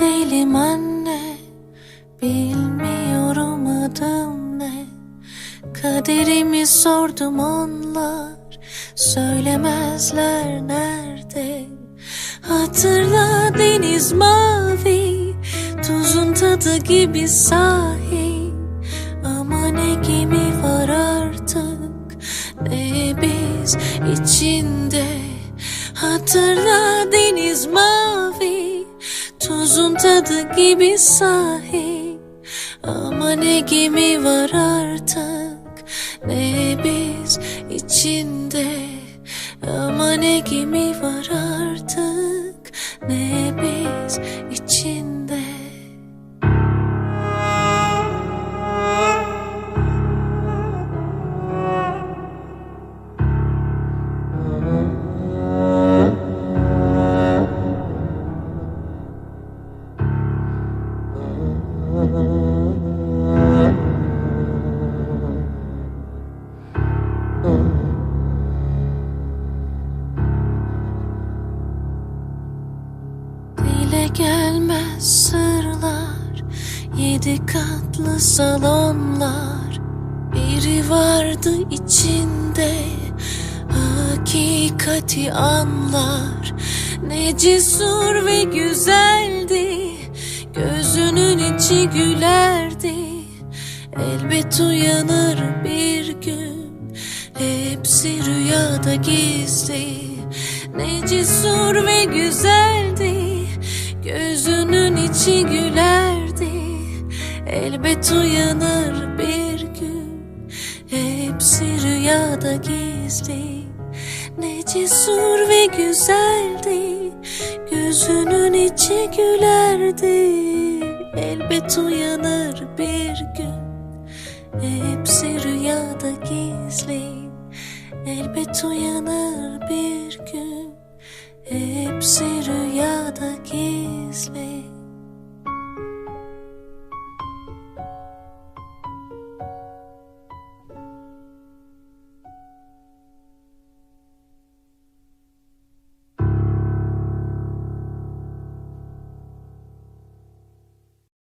değilim anne. Bilmiyorum adım ne. Kaderimi sordum onlar. Söylemezler nerede? Hatırla deniz mavi Tuzun tadı gibi sahi. Ama ne gemi var artık Ne biz içinde. Hatırla deniz mavi Tuzun tadı gibi sahi. Ama ne gemi var artık Ne biz içinde. Ama ne gemi var artık Ne biz içinde Dile gelmez sırlar Yedi katlı salonlar. Biri vardı içinde Hakikati anlar. Ne cesur ve güzeldi Gözünün içi gülerdi. Elbet uyanır bir gün Hepsi rüyada gizli. Ne cesur ve güzeldi Gözünün içi gülerdi. Elbet uyanır bir gün. Hepsi rüyada gizli. Ne cesur ve güzeldi. Gözünün içi gülerdi. Elbet uyanır bir gün. Hepsi rüyada gizli. Elbet uyanır bir gün